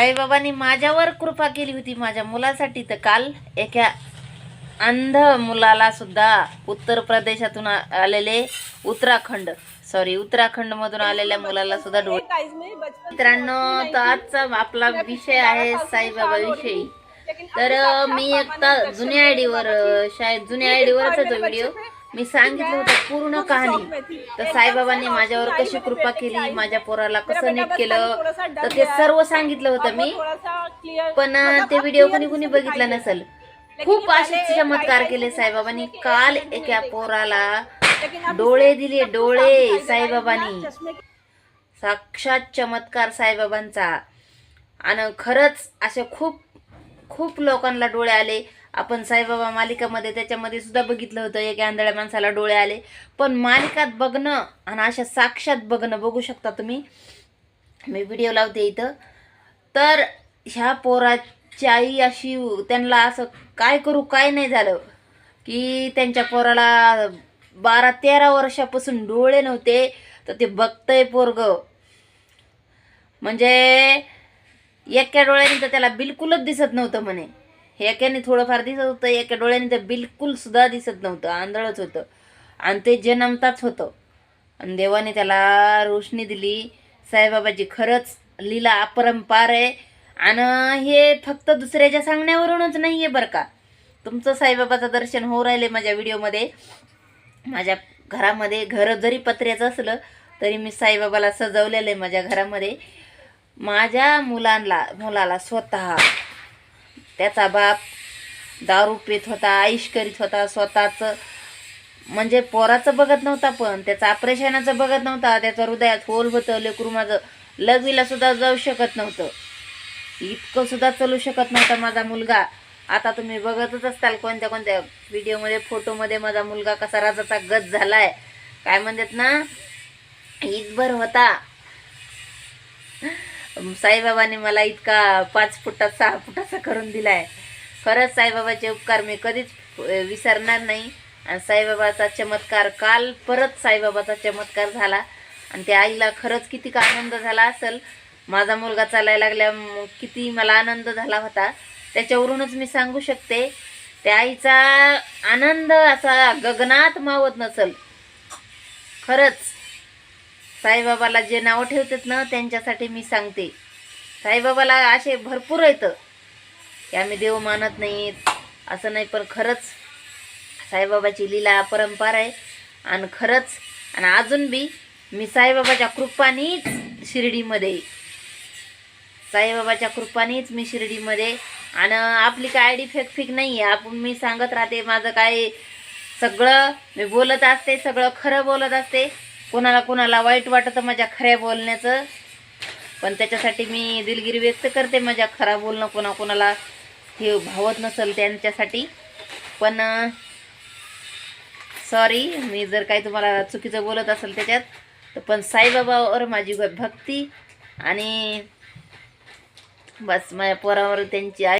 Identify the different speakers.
Speaker 1: साईबाबांनी माझ्यावर कृपा केली होती माझ्या मुलासाठी. तर काल एका अंध मुलाला सुद्धा उत्तर प्रदेशातून आलेले उत्तराखंड. सॉरी उत्तराखंड मधून आलेल्या मुलाला सुद्धा डोळे मित्रांनो तर आजचा आपला विषय आहे साईबाबा विषयी. तर मी एकदा जुन्या आयडीवर शाळेत जुन्या आयडीवरच तो व्हिडिओ मी सांगितलं होतं पूर्ण कहाणी. तर साईबाबांनी माझ्यावर कशी कृपा केली माझ्या पोराला कसं नीट केलं? तर ते सर्व सांगितलं होतं मी. पण अं, ते व्हिडिओ कोणी कोणी बघितला नसेल. खूप असे चमत्कार केले साईबाबांनी. काल एका पोराला डोळे दिले डोळे साईबाबांनी. साक्षात चमत्कार साईबाबांचा. आणि खरंच असे खूप खूप लोकांना डोळे आले. आपण साईबाबा मालिकामध्ये त्याच्यामध्ये सुद्धा बघितलं होतं एक आंधळ्या माणसाला डोळे आले. पण मालिकात बघणं आणि अशा साक्षात बघणं बघू शकता तुम्ही. मी व्हिडिओ लावते इथं. तर ह्या पोराची आई अशी त्यांना असं काय करू काय नाही झालं. की त्यांच्या पोराला बारा तेरा वर्षापासून डोळे नव्हते तर ते बघतंय पोरग. म्हणजे एका डोळ्याने तर त्याला बिलकुलच दिसत नव्हतं म्हणे. एकाने थोडंफार दिसत होतं एका डोळ्याने तर बिलकुल सुद्धा दिसत नव्हतं आंधळच होतं. आणि ते जन्मताच होतं. आणि देवाने त्याला रोशनी दिली साईबाबाची खरंच लीला अपरंपार आहे. आणि हे फक्त दुसऱ्याच्या सांगण्यावरूनच नाही आहे बरं का. तुमचं साईबाबाचं दर्शन होऊ राहिले माझ्या व्हिडिओमध्ये. माझ्या घरामध्ये घर जरी पत्र्याचं असलं तरी मी साईबाबाला सजवलेलं आहे माझ्या घरामध्ये. माझ्या मुलांना मुलाला स्वतः त्याचा बाप दारू पित होता आईश करीत होता स्वतःचं. म्हणजे पोराचं बघत नव्हता पण त्याचं ऑपरेशनाचं बघत नव्हता त्याचं हृदयात होल होतं लेकरू माझं लघवीला सुद्धा जाऊ शकत नव्हतं. इतकं सुद्धा चालू शकत नव्हता माझा मुलगा. आता तुम्ही बघतच असताल कोणत्या कोणत्या व्हिडिओमध्ये फोटोमध्ये माझा मुलगा कसा राजाचा गत झालाय. काय म्हणतात ना? ईदभर होता. साईबाबाने मला इतका पाच फुटात सहा फुटाचा करून दिलाय. खरंच साईबाबाचे उपकार मी कधीच विसरणार नाही. आणि साईबाबाचा चमत्कार काल परत साईबाबाचा चमत्कार झाला. आणि त्या आईला खरंच किती का आनंद झाला असेल? माझा मुलगा चालायला लागल्या किती मला आनंद झाला होता. त्याच्यावरूनच मी सांगू शकते त्या आईचा आनंद असा गगनात मावत नसल. खरंच. साईबाबाला जे नावं ठेवतात ना त्यांच्यासाठी मी सांगते. साईबाबाला असे भरपूर येतं की आम्ही देव मानत नाहीत असं नाही पण खरंच साईबाबाची लीला परंपरा आहे. आणि खरंच आणि अजून बी मी साईबाबाच्या कृपानीच शिर्डीमध्ये साईबाबाच्या कृपानीच मी शिर्डीमध्ये आणि आपली काय आयडी फेक फेक नाही आहे आपण मी सांगत राहते माझं काय सगळं मी बोलत असते सगळं खरं बोलत असते. कोणाला कोणाला वाईट वाटतं माझ्या खऱ्या बोलण्याचं पण त्याच्यासाठी मी दिलगिरी व्यक्त करते माझ्या खरा बोलणं कोणा कोणाला हे भावत नसेल त्यांच्यासाठी. पण सॉरी मी जर काही तुम्हाला चुकीचं बोलत असेल त्याच्यात तर पण साईबाबावर माझी भक्ती आणि बस माझ्या पोरावर त्यांची आई